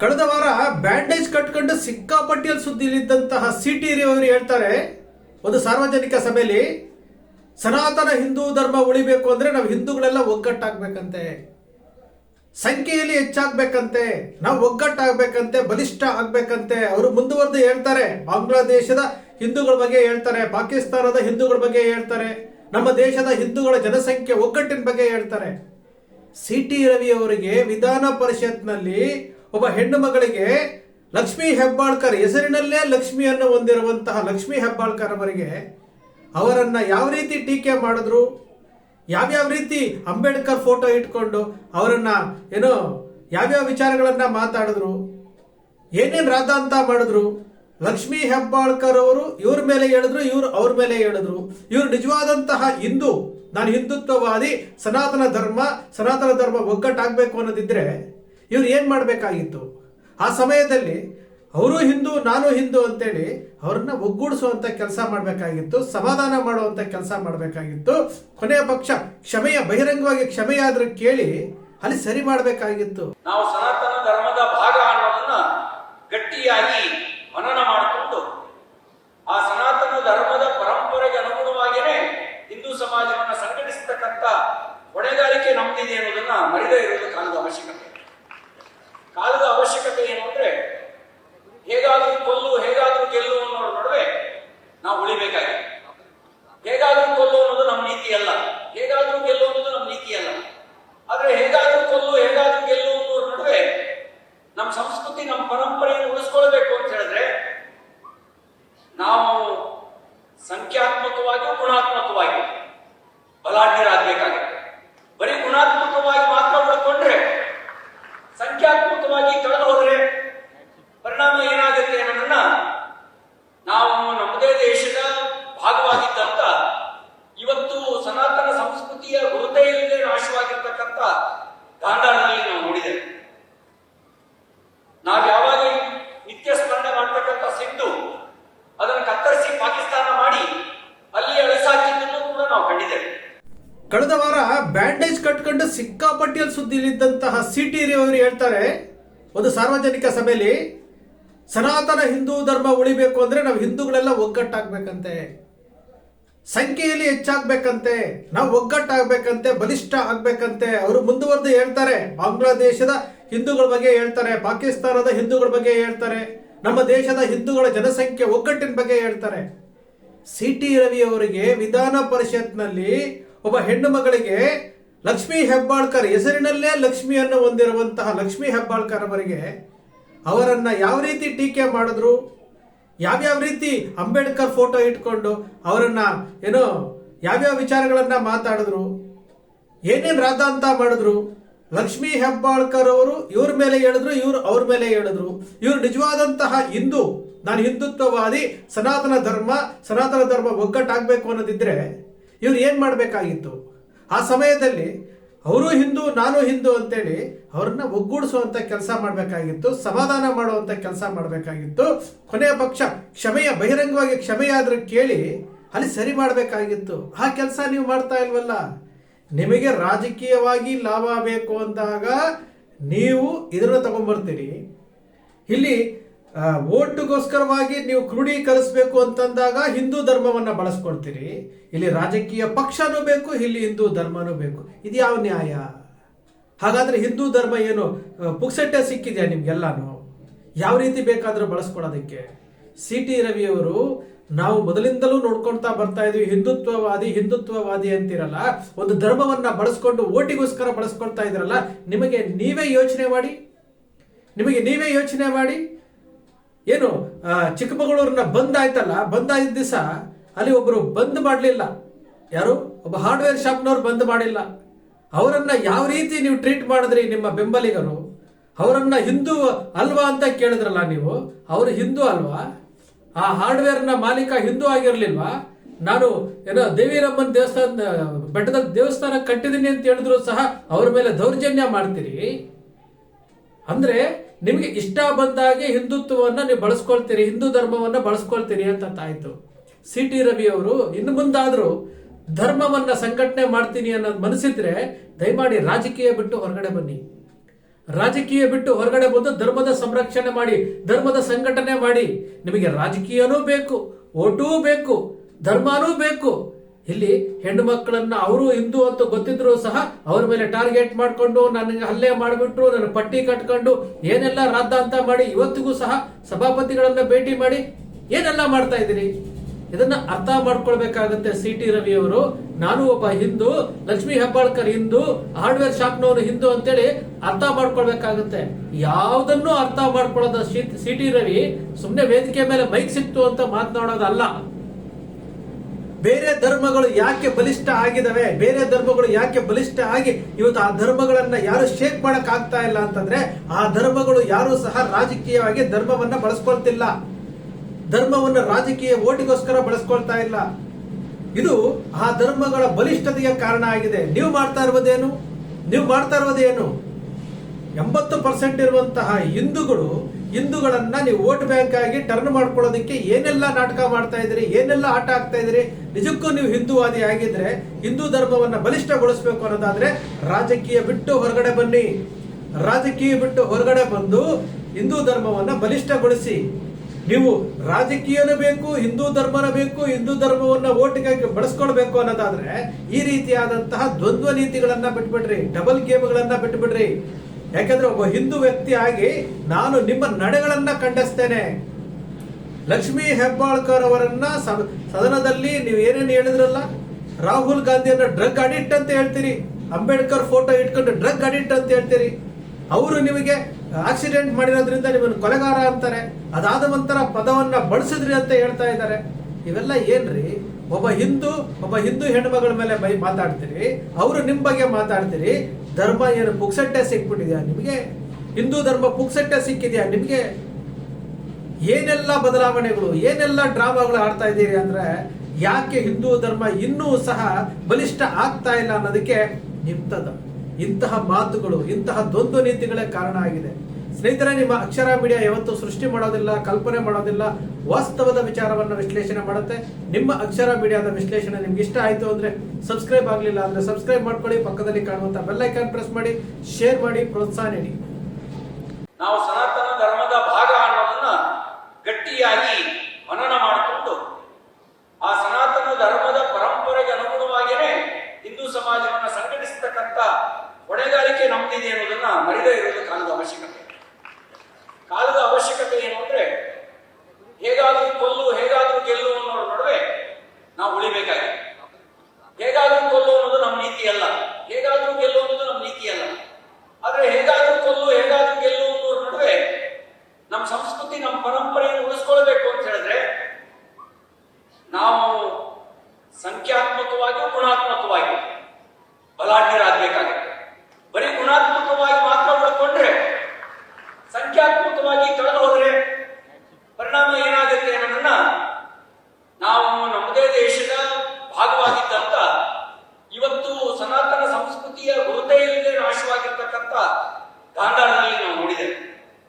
ಕಳೆದ ವಾರ ಬ್ಯಾಂಡೇಜ್ ಕಟ್ಕೊಂಡು ಸಿಕ್ಕಾಪಟ್ಟಿಯಲ್ಲಿ ಸುದ್ದಿಲಿದ್ದಂತಹ ಸಿ ಟಿ ಅವರು ಹೇಳ್ತಾರೆ, ಒಂದು ಸಾರ್ವಜನಿಕ ಸಭೆಯಲ್ಲಿ, ಸನಾತನ ಹಿಂದೂ ಧರ್ಮ ಉಳಿಬೇಕು ಅಂದ್ರೆ ನಾವು ಹಿಂದೂಗಳೆಲ್ಲ ಒಗ್ಗಟ್ಟಾಗಬೇಕಂತೆ. ಸಂಖ್ಯೆಯಲ್ಲಿ ಹೆಚ್ಚಾಗಬೇಕಂತೆ, ನಾವು ಒಗ್ಗಟ್ಟಾಗಬೇಕಂತೆ, ಬಲಿಷ್ಠ ಆಗಬೇಕಂತೆ. ಅವರು ಮುಂದುವರೆದು ಹೇಳ್ತಾರೆ, ಬಾಂಗ್ಲಾದೇಶದ ಹಿಂದೂಗಳ ಬಗ್ಗೆ ಹೇಳ್ತಾರೆ, ಪಾಕಿಸ್ತಾನದ ಹಿಂದೂಗಳ ಬಗ್ಗೆ ಹೇಳ್ತಾರೆ, ನಮ್ಮ ದೇಶದ ಹಿಂದೂಗಳ ಜನಸಂಖ್ಯೆ ಒಗ್ಗಟ್ಟಿನ ಬಗ್ಗೆ ಹೇಳ್ತಾರೆ. ಸಿ ಟಿ ರವಿ ಅವರಿಗೆ ವಿಧಾನ ಪರಿಷತ್ನಲ್ಲಿ ಒಬ್ಬ ಹೆಣ್ಣು ಮಗಳಿಗೆ ಲಕ್ಷ್ಮೀ ಹೆಬ್ಬಾಳ್ಕರ್ ಹೆಸರಿನಲ್ಲೇ ಲಕ್ಷ್ಮಿಯನ್ನು ಹೊಂದಿರುವಂತಹ ಲಕ್ಷ್ಮೀ ಹೆಬ್ಬಾಳ್ಕರ್ ಅವರಿಗೆ ಅವರನ್ನ ಯಾವ ರೀತಿ ಟೀಕೆ ಮಾಡಿದ್ರು? ಯಾವ್ಯಾವ ರೀತಿ ಅಂಬೇಡ್ಕರ್ ಫೋಟೋ ಇಟ್ಕೊಂಡು ಅವರನ್ನ ಏನೋ ಯಾವ್ಯಾವ ವಿಚಾರಗಳನ್ನ ಮಾತಾಡಿದ್ರು? ಏನೇನು ರಾಧ ಅಂತ ಮಾಡಿದ್ರು? ಲಕ್ಷ್ಮೀ ಹೆಬ್ಬಾಳ್ಕರ್ ಅವರು ಇವ್ರ ಮೇಲೆ ಹೇಳಿದ್ರು, ಇವ್ರು ಅವ್ರ ಮೇಲೆ ಹೇಳಿದ್ರು. ಇವ್ರು ನಿಜವಾದಂತಹ ಹಿಂದೂ, ನಾನು ಹಿಂದುತ್ವವಾದಿ, ಸನಾತನ ಧರ್ಮ ಸನಾತನ ಧರ್ಮ ಒಗ್ಗಟ್ಟಾಗಬೇಕು ಅನ್ನೋದಿದ್ರೆ ಇವ್ರು ಏನು ಮಾಡಬೇಕಾಗಿತ್ತು? ಆ ಸಮಯದಲ್ಲಿ ಅವರು ಹಿಂದೂ, ನಾನು ಹಿಂದೂ ಅಂತೇಳಿ ಅವ್ರನ್ನ ಒಗ್ಗೂಡಿಸುವಂಥ ಕೆಲಸ ಮಾಡಬೇಕಾಗಿತ್ತು, ಸಮಾಧಾನ ಮಾಡುವಂಥ ಕೆಲಸ ಮಾಡಬೇಕಾಗಿತ್ತು. ಕೊನೆಯ ಪಕ್ಷ ಕ್ಷಮೆಯ, ಬಹಿರಂಗವಾಗಿ ಕ್ಷಮೆಯಾದರೂ ಕೇಳಿ ಅಲ್ಲಿ ಸರಿ ಮಾಡಬೇಕಾಗಿತ್ತು. ನಾವು ಸನಾತನ ಧರ್ಮದ ಭಾಗ ಅನ್ನೋದನ್ನ ಗಟ್ಟಿಯಾಗಿ ಮನನ ಮಾಡಿಕೊಂಡು ಆ ಸನಾತನ ಧರ್ಮದ ಪರಂಪರೆಗೆ ಅನುಗುಣವಾಗಿಯೇ ಹಿಂದೂ ಸಮಾಜವನ್ನು ಸಂಘಟಿಸತಕ್ಕಂಥ ಹೊಣೆಗಾರಿಕೆ ನಮ್ದಿದೆ ಅನ್ನೋದನ್ನ ಮರಿದೇ ಇರೋದು ಕಾಲದ ಅವಶ್ಯಕತೆ ಕಾಲದ ಅವಶ್ಯಕತೆ ಏನು ಅಂದ್ರೆ ಹೇಗಾದ್ರೂ ಕೊಲ್ಲು ಹೇಗಾದ್ರೂ ಗೆಲ್ಲು ಅನ್ನೋದ್ರ ನಡುವೆ ನಾವು ಉಳಿಬೇಕಾಗಿದೆ ಹೇಗಾದ್ರೂ ಕೊಲ್ಲು ಅನ್ನೋದು ನಮ್ಮ ನೀತಿ ಅಲ್ಲ. ಹೇಗಾದ್ರೂ ಗೆಲ್ಲು ಅನ್ನೋದು ನಮ್ಮ ನೀತಿ ಅಲ್ಲ. ಆದ್ರೆ ಹೇಗಾದ್ರೂ ಕೊಲ್ಲು, ಹೇಗಾದ್ರೂ ಗೆಲ್ಲು ಅನ್ನೋ ನಡುವೆ ನಮ್ಮ ಸಂಸ್ಕೃತಿ, ನಮ್ಮ ಪರಂಪರೆಯನ್ನು ಉಳಿಸ್ಕೊಳ್ಬೇಕು ಅಂತ ಹೇಳಿದ್ರೆ ನಾವು ಸಂಖ್ಯಾತ್ಮಕವಾಗಿಯೂ ಗುಣಾತ್ಮಕವಾಗಿಯೂ ಬಲಾಢ್ಯರಾಗಬೇಕಾಗುತ್ತೆ. ಕಳೆದ ವಾರ ಬ್ಯಾಂಡೇಜ್ ಕಟ್ಕೊಂಡು ಸಿಕ್ಕಾಪಟ್ಟಿಯಲ್ಲಿ ಸುದ್ದಿಲಿದ್ದಂತಹ ಸಿ ಟಿ ಅವರು ಹೇಳ್ತಾರೆ, ಒಂದು ಸಾರ್ವಜನಿಕ ಸಭೆಯಲ್ಲಿ, ಸನಾತನ ಹಿಂದೂ ಧರ್ಮ ಉಳಿಬೇಕು ಅಂದ್ರೆ ನಾವು ಹಿಂದೂಗಳೆಲ್ಲ ಒಗ್ಗಟ್ಟಾಗಬೇಕಂತೆ. ಸಂಖ್ಯೆಯಲ್ಲಿ ಹೆಚ್ಚಾಗಬೇಕಂತೆ, ನಾವು ಒಗ್ಗಟ್ಟಾಗಬೇಕಂತೆ, ಬಲಿಷ್ಠ ಆಗಬೇಕಂತೆ. ಅವರು ಮುಂದುವರೆದು ಹೇಳ್ತಾರೆ, ಬಾಂಗ್ಲಾದೇಶದ ಹಿಂದೂಗಳ ಬಗ್ಗೆ ಹೇಳ್ತಾರೆ, ಪಾಕಿಸ್ತಾನದ ಹಿಂದೂಗಳ ಬಗ್ಗೆ ಹೇಳ್ತಾರೆ, ನಮ್ಮ ದೇಶದ ಹಿಂದೂಗಳ ಜನಸಂಖ್ಯೆ ಒಗ್ಗಟ್ಟಿನ ಬಗ್ಗೆ ಹೇಳ್ತಾರೆ. ಸಿ ಟಿ ರವಿ ಅವರಿಗೆ ವಿಧಾನ ಪರಿಷತ್ನಲ್ಲಿ ಒಬ್ಬ ಹೆಣ್ಣು ಮಗಳಿಗೆ ಲಕ್ಷ್ಮೀ ಹೆಬ್ಬಾಳ್ಕರ್ ಹೆಸರಿನಲ್ಲೇ ಲಕ್ಷ್ಮಿಯನ್ನು ಹೊಂದಿರುವಂತಹ ಲಕ್ಷ್ಮೀ ಹೆಬ್ಬಾಳ್ಕರ್ ಅವರಿಗೆ ಅವರನ್ನ ಯಾವ ರೀತಿ ಟೀಕೆ ಮಾಡಿದ್ರು? ಯಾವ್ಯಾವ ರೀತಿ ಅಂಬೇಡ್ಕರ್ ಫೋಟೋ ಇಟ್ಕೊಂಡು ಅವರನ್ನ ಏನೋ ಯಾವ್ಯಾವ ವಿಚಾರಗಳನ್ನ ಮಾತಾಡಿದ್ರು? ಏನೇನ್ ರಾಧಾಂತ ಮಾಡಿದ್ರು? ಲಕ್ಷ್ಮೀ ಹೆಬ್ಬಾಳ್ಕರ್ ಅವರು ಇವ್ರ ಮೇಲೆ ಹೇಳಿದ್ರು, ಇವ್ರು ಅವ್ರ ಮೇಲೆ ಹೇಳಿದ್ರು. ಇವ್ರು ನಿಜವಾದಂತಹ ಹಿಂದೂ. ನಾನು ಹಿಂದುತ್ವವಾದಿ, ಸನಾತನ ಧರ್ಮ ಸನಾತನ ಧರ್ಮ ಒಗ್ಗಟ್ಟಾಗಬೇಕು ಅನ್ನೋದಿದ್ರೆ ಇವ್ರು ಏನು ಮಾಡಬೇಕಾಗಿತ್ತು? ಆ ಸಮಯದಲ್ಲಿ ಅವರು ಹಿಂದೂ, ನಾನು ಹಿಂದೂ ಅಂತೇಳಿ ಅವ್ರನ್ನ ಒಗ್ಗೂಡಿಸುವಂತ ಕೆಲಸ ಮಾಡಬೇಕಾಗಿತ್ತು, ಸಮಾಧಾನ ಮಾಡುವಂತ ಕೆಲಸ ಮಾಡಬೇಕಾಗಿತ್ತು. ಕೊನೆಯ ಪಕ್ಷ ಕ್ಷಮೆಯ, ಬಹಿರಂಗವಾಗಿ ಕ್ಷಮೆಯಾದ್ರೂ ಕೇಳಿ ಅಲ್ಲಿ ಸರಿ ಮಾಡಬೇಕಾಗಿತ್ತು. ಆ ಕೆಲಸ ನೀವು ಮಾಡ್ತಾ ಇಲ್ವಲ್ಲ? ನಿಮಗೆ ರಾಜಕೀಯವಾಗಿ ಲಾಭ ಬೇಕು ಅಂದಾಗ ನೀವು ಇದನ್ನ ತಗೊಂಡ್ಬರ್ತೀರಿ ಇಲ್ಲಿ ಓಟ್ಗೋಸ್ಕರವಾಗಿ ನೀವು ಕ್ರೋಢೀಕರಿಸಬೇಕು ಅಂತಂದಾಗ ಹಿಂದೂ ಧರ್ಮವನ್ನು ಬಳಸ್ಕೊಳ್ತೀರಿ ಇಲ್ಲಿ ರಾಜಕೀಯ ಪಕ್ಷನೂ ಬೇಕು, ಇಲ್ಲಿ ಹಿಂದೂ ಧರ್ಮನೂ ಬೇಕು. ಇದು ಯಾವ ನ್ಯಾಯ? ಹಾಗಾದ್ರೆ ಹಿಂದೂ ಧರ್ಮ ಏನು ಪುಕ್ಸೆಟ್ಟೆ ಪುಕ್ಸಟ್ಟೆ ಸಿಕ್ಕಿದೆಯಾ ನಿಮ್ಗೆಲ್ಲಾನು? ಯಾವ ರೀತಿ ಬೇಕಾದರೂ ಬಳಸ್ಕೊಳ್ಳೋದಕ್ಕೆ? ಸಿ ಟಿ ರವಿಯವರು, ನಾವು ಮೊದಲಿಂದಲೂ ನೋಡ್ಕೊಳ್ತಾ ಬರ್ತಾ ಇದ್ವಿ, ಹಿಂದುತ್ವವಾದಿ ಹಿಂದುತ್ವವಾದಿ ಅಂತಿರಲ್ಲ, ಒಂದು ಧರ್ಮವನ್ನ ಬಳಸ್ಕೊಂಡು ಓಟಿಗೋಸ್ಕರ ಬಳಸ್ಕೊಳ್ತಾ ಇದ್ರಲ್ಲ, ನಿಮಗೆ ನೀವೇ ಯೋಚನೆ ಮಾಡಿ? ನಿಮಗೆ ನೀವೇ ಯೋಚನೆ ಮಾಡಿ? ಏನು ಚಿಕ್ಕಮಗಳೂರಿನ ಬಂದ್ ಆಯ್ತಲ್ಲ, ಬಂದ್ ಆಗಿದ್ದ ದಿವಸ ಅಲ್ಲಿ ಒಬ್ಬರು ಬಂದ್ ಮಾಡಲಿಲ್ಲ. ಯಾರು? ಒಬ್ಬ ಹಾರ್ಡ್ವೇರ್ ಶಾಪ್ನವ್ರು ಬಂದ್ ಮಾಡಿಲ್ಲ. ಅವರನ್ನ ಯಾವ ರೀತಿ ನೀವು ಟ್ರೀಟ್ ಮಾಡಿದ್ರಿ ನಿಮ್ಮ ಬೆಂಬಲಿಗರು? ಅವರನ್ನ ಹಿಂದೂ ಅಲ್ವಾ ಅಂತ ಕೇಳಿದ್ರಲ್ಲ ನೀವು? ಅವರು ಹಿಂದೂ ಅಲ್ವಾ? ಆ ಹಾರ್ಡ್ವೇರ್ನ ಮಾಲೀಕ ಹಿಂದೂ ಆಗಿರ್ಲಿಲ್ವಾ? ನಾನು ಏನೋ ದೇವಿರಮ್ಮನ ದೇವಸ್ಥಾನ, ಬೆಟ್ಟದ ದೇವಸ್ಥಾನ ಕಟ್ಟಿದ್ದೀನಿ ಅಂತ ಹೇಳಿದ್ರು ಸಹ ಅವ್ರ ಮೇಲೆ ದೌರ್ಜನ್ಯ ಮಾಡ್ತೀರಿ? ಅಂದ್ರೆ ನಿಮಗೆ ಇಷ್ಟ ಬಂದಾಗೆ ಹಿಂದುತ್ವವನ್ನ ನೀವು ಬಳಸ್ಕೊಳ್ತೀರಿ, ಹಿಂದೂ ಧರ್ಮವನ್ನ ಬಳಸ್ಕೊಳ್ತೀರಿ ಅಂತ ತಾಯ್ತು ಸಿ ಟಿ ರವಿ ಅವರು, ಇನ್ನು ಮುಂದಾದರೂ ಧರ್ಮವನ್ನ ಸಂಘಟನೆ ಮಾಡ್ತೀನಿ ಅನ್ನೋದು ಮನಸ್ಸಿದ್ರೆ ದಯಮಾಡಿ ರಾಜಕೀಯ ಬಿಟ್ಟು ಹೊರಗಡೆ ಬನ್ನಿ. ರಾಜಕೀಯ ಬಿಟ್ಟು ಹೊರಗಡೆ ಬಂದು ಧರ್ಮದ ಸಂರಕ್ಷಣೆ ಮಾಡಿ, ಧರ್ಮದ ಸಂಘಟನೆ ಮಾಡಿ. ನಿಮಗೆ ರಾಜಕೀಯನೂ ಬೇಕು, ಓಟೂ ಬೇಕು, ಧರ್ಮನೂ ಬೇಕು. ಇಲ್ಲಿ ಹೆಣ್ಣು ಮಕ್ಕಳನ್ನ ಅವರು ಹಿಂದೂ ಅಂತ ಗೊತ್ತಿದ್ರು ಸಹ ಅವ್ರ ಮೇಲೆ ಟಾರ್ಗೆಟ್ ಮಾಡ್ಕೊಂಡು ನನಗೆ ಹಲ್ಲೆ ಮಾಡಿಬಿಟ್ರು, ನನ್ನ ಪಟ್ಟಿ ಕಟ್ಕೊಂಡು ಏನೆಲ್ಲ ರಾದ್ದ ಅಂತ ಮಾಡಿ, ಇವತ್ತಿಗೂ ಸಹ ಸಭಾಪತಿಗಳನ್ನ ಭೇಟಿ ಮಾಡಿ ಏನೆಲ್ಲ ಮಾಡ್ತಾ ಇದ್ದೀರಿ? ಇದನ್ನ ಅರ್ಥ ಮಾಡ್ಕೊಳ್ಬೇಕಾಗತ್ತೆ ಸಿ ಟಿ ರವಿ ಅವರು. ನಾನು ಒಬ್ಬ ಹಿಂದೂ, ಲಕ್ಷ್ಮಿ ಹೆಬ್ಬಾಳ್ಕರ್ ಹಿಂದೂ, ಹಾರ್ಡ್ವೇರ್ ಶಾಪ್ನವರು ಹಿಂದೂ ಅಂತೇಳಿ ಅರ್ಥ ಮಾಡ್ಕೊಳ್ಬೇಕಾಗತ್ತೆ. ಯಾವುದನ್ನು ಅರ್ಥ ಮಾಡ್ಕೊಳ್ಳೋದ ಸಿ ಟಿ ರವಿ ಸುಮ್ಮನೆ ವೇದಿಕೆ ಮೇಲೆ ಮೈಕ್ ಸಿಕ್ತು ಅಂತ ಮಾತನಾಡೋದಲ್ಲ. ಬೇರೆ ಧರ್ಮಗಳು ಯಾಕೆ ಬಲಿಷ್ಠ ಆಗಿದವೆ ಬೇರೆ ಧರ್ಮಗಳು ಯಾಕೆ ಬಲಿಷ್ಠ ಆಗಿ ಇವತ್ತು ಆ ಧರ್ಮಗಳನ್ನ ಯಾರು ಶೇಕ್ ಮಾಡಕ್ ಆಗ್ತಾ ಇಲ್ಲ ಅಂತಂದ್ರೆ ಆ ಧರ್ಮಗಳು ಯಾರು ಸಹ ರಾಜಕೀಯವಾಗಿ ಧರ್ಮವನ್ನ ಬಳಸ್ಕೊಳ್ತಿಲ್ಲ. ಧರ್ಮವನ್ನು ರಾಜಕೀಯ ಓಟಿಗೋಸ್ಕರ ಬಳಸ್ಕೊಳ್ತಾ ಇಲ್ಲ. ಇದು ಆ ಧರ್ಮಗಳ ಬಲಿಷ್ಠತೆಯ ಕಾರಣ ಆಗಿದೆ. ನೀವು ಮಾಡ್ತಾ ಇರುವುದೇನು? ನೀವು ಮಾಡ್ತಾ ಇರುವುದೇನು? ಎಂಬತ್ತು ಪರ್ಸೆಂಟ್ ಇರುವಂತಹ ಹಿಂದೂಗಳು ಹಿಂದೂಗಳನ್ನ ನೀವು ವೋಟ್ ಬ್ಯಾಂಕ್ ಆಗಿ ಟರ್ನ್ ಮಾಡ್ಕೊಳ್ಳೋದಕ್ಕೆ ಏನೆಲ್ಲ ನಾಟಕ ಮಾಡ್ತಾ ಇದ್ದೀರಿ, ಏನೆಲ್ಲ ಆಟ ಆಗ್ತಾ ಇದ್ದೀರಿ, ನಿಜಕ್ಕೂ ನೀವು ಹಿಂದೂವಾದಿ ಆಗಿದ್ರೆ ಹಿಂದೂ ಧರ್ಮವನ್ನ ಬಲಿಷ್ಠಗೊಳಿಸಬೇಕು ಅನ್ನೋದಾದ್ರೆ ರಾಜಕೀಯ ಬಿಟ್ಟು ಹೊರಗಡೆ ಬನ್ನಿ. ರಾಜಕೀಯ ಬಿಟ್ಟು ಹೊರಗಡೆ ಬಂದು ಹಿಂದೂ ಧರ್ಮವನ್ನ ಬಲಿಷ್ಠಗೊಳಿಸಿ. ನೀವು ರಾಜಕೀಯನೂ ಬೇಕು, ಹಿಂದೂ ಧರ್ಮನ ಬೇಕು, ಹಿಂದೂ ಧರ್ಮವನ್ನ ಓಟಿಗಾಗಿ ಬಳಸ್ಕೊಳ್ಬೇಕು ಅನ್ನೋದಾದ್ರೆ ಈ ರೀತಿಯಾದಂತಹ ದ್ವಂದ್ವ ನೀತಿಗಳನ್ನ ಬಿಟ್ಬಿಡ್ರಿ, ಡಬಲ್ ಗೇಮ್ಗಳನ್ನ ಬಿಟ್ಬಿಡ್ರಿ. ಯಾಕಂದ್ರೆ ಒಬ್ಬ ಹಿಂದೂ ವ್ಯಕ್ತಿ ಆಗಿ ನಾನು ನಿಮ್ಮ ನಡೆಗಳನ್ನ ಖಂಡಿಸ್ತೇನೆ. ಲಕ್ಷ್ಮೀ ಹೆಬ್ಬಾಳ್ಕರ್ ಅವರನ್ನ ಸದನದಲ್ಲಿ ನೀವು ಏನೇನು ಹೇಳಿದ್ರಲ್ಲ? ರಾಹುಲ್ ಗಾಂಧಿಯನ್ನ ಡ್ರಗ್ ಅಡಿಕ್ಟ್ ಅಂತ ಹೇಳ್ತೀರಿ. ಅಂಬೇಡ್ಕರ್ ಫೋಟೋ ಇಟ್ಕೊಂಡು ಡ್ರಗ್ ಅಡಿಕ್ಟ್ ಅಂತ ಹೇಳ್ತೀರಿ. ಅವರು ನಿಮಗೆ ಆಕ್ಸಿಡೆಂಟ್ ಮಾಡಿರೋದ್ರಿಂದ ನಿಮ್ಮನ್ನು ಕೊಲೆಗಾರ ಅಂತಾರೆ. ಅದಾದ ನಂತರ ಪದವನ್ನ ಬಳಸಿದ್ರಿ ಅಂತ ಹೇಳ್ತಾ ಇದ್ದಾರೆ. ಇವೆಲ್ಲ ಏನ್ರಿ? ಒಬ್ಬ ಹಿಂದೂ ಒಬ್ಬ ಹಿಂದೂ ಹೆಣ್ಮಗಳ ಮೇಲೆ ಬೈ ಮಾತಾಡ್ತೀರಿ, ಅವರು ನಿಮ್ಮ ಬಗ್ಗೆ ಮಾತಾಡ್ತೀರಿ, ಧರ್ಮ ಏನು ಪುಕ್ಸಟ್ಟೆ ಸಿಕ್ಬಿಟ್ಟಿದ್ಯಾ ನಿಮಗೆ? ಹಿಂದೂ ಧರ್ಮ ಪುಕ್ಸಟ್ಟೆ ಸಿಕ್ಕಿದ್ಯಾ ನಿಮಗೆ? ಏನೆಲ್ಲ ಬದಲಾವಣೆಗಳು, ಏನೆಲ್ಲ ಡ್ರಾಮಾಗಳು ಆಡ್ತಾ ಇದ್ದೀರಿ ಅಂದ್ರೆ ಯಾಕೆ ಹಿಂದೂ ಧರ್ಮ ಇನ್ನೂ ಸಹ ಬಲಿಷ್ಠ ಆಗ್ತಾ ಇಲ್ಲ ಅನ್ನೋದಕ್ಕೆ ನಿಂತದ. ಇಂತಹ ಮಾತುಗಳು, ಇಂತಹ ದ್ವಂದ್ವ ನೀತಿಗಳೇ ಕಾರಣ ಆಗಿದೆ. ಸ್ನೇಹಿತರೆ, ನಿಮ್ಮ ಅಕ್ಷರ ಮೀಡಿಯಾ ಯಾವತ್ತೂ ಸೃಷ್ಟಿ ಮಾಡೋದಿಲ್ಲ, ಕಲ್ಪನೆ ಮಾಡೋದಿಲ್ಲ, ವಾಸ್ತವದ ವಿಚಾರವನ್ನು ವಿಶ್ಲೇಷಣೆ ಮಾಡುತ್ತೆ. ನಿಮ್ಮ ಅಕ್ಷರ ಮೀಡಿಯಾದ ವಿಶ್ಲೇಷಣೆ ನಿಮ್ಗೆ ಇಷ್ಟ ಆಯ್ತು ಅಂದ್ರೆ ಸಬ್ಸ್ಕ್ರೈಬ್ ಆಗಲಿಲ್ಲ ಅಂದ್ರೆ ಸಬ್ಸ್ಕ್ರೈಬ್ ಮಾಡ್ಕೊಳ್ಳಿ, ಪಕ್ಕದಲ್ಲಿ ಕಾಣುವಂತ ಬೆಲ್ ಐಕಾನ್ ಪ್ರೆಸ್ ಮಾಡಿ ಶೇರ್ ಮಾಡಿ, ಪ್ರೋತ್ಸಾಹ ನೀಡಿ. ನಾವು ಸನಾತನ ಧರ್ಮದ ಭಾಗ ಅನ್ನೋದನ್ನ ಗಟ್ಟಿಯಾಗಿ ಮನನ ಮಾಡಿಕೊಂಡು, ಆ ಸನಾತನ ಧರ್ಮದ ಪರಂಪರೆಗೆ ಅನುಗುಣವಾಗಿಯೇ ಹಿಂದೂ ಸಮಾಜವನ್ನು ಸಂಘಟಿಸತಕ್ಕಂಥ ಹೊಣೆಗಾರಿಕೆ ನಮ್ದಿದೆ ಅನ್ನೋದನ್ನ ಮರಿದೇ ಇರುವುದು ಕಾಲದ ಅವಶ್ಯಕತೆ ಕಾಲದ ಅವಶ್ಯಕತೆ ಏನು ಅಂದ್ರೆ ಹೇಗಾದ್ರೂ ಕೊಲ್ಲು ಹೇಗಾದ್ರೂ ಗೆಲ್ಲು ಅನ್ನೋರ ನಡುವೆ ನಾವು ಉಳಿಬೇಕಾಗಿದೆ ಹೇಗಾದ್ರೂ ಕೊಲ್ಲು ಅನ್ನೋದು ನಮ್ಮ ನೀತಿ ಅಲ್ಲ ಹೇಗಾದ್ರೂ ಗೆಲ್ಲು ಅನ್ನೋದು ನಮ್ಮ ನೀತಿ ಅಲ್ಲ ಆದ್ರೆ ಹೇಗಾದ್ರೂ ಕೊಲ್ಲು ಹೇಗಾದ್ರೂ ಗೆಲ್ಲು ಅನ್ನೋರ ನಡುವೆ ನಮ್ಮ ಸಂಸ್ಕೃತಿ ನಮ್ಮ ಪರಂಪರೆಯನ್ನು ಉಳಿಸ್ಕೊಳ್ಬೇಕು ಅಂತ ಹೇಳಿದ್ರೆ ನಾವು ಸಂಖ್ಯಾತ್ಮಕವಾಗಿಯೂ ಗುಣಾತ್ಮಕವಾಗಿ ಬಲಾಢ್ಯರಾಗಬೇಕಾಗುತ್ತೆ ಬರೀ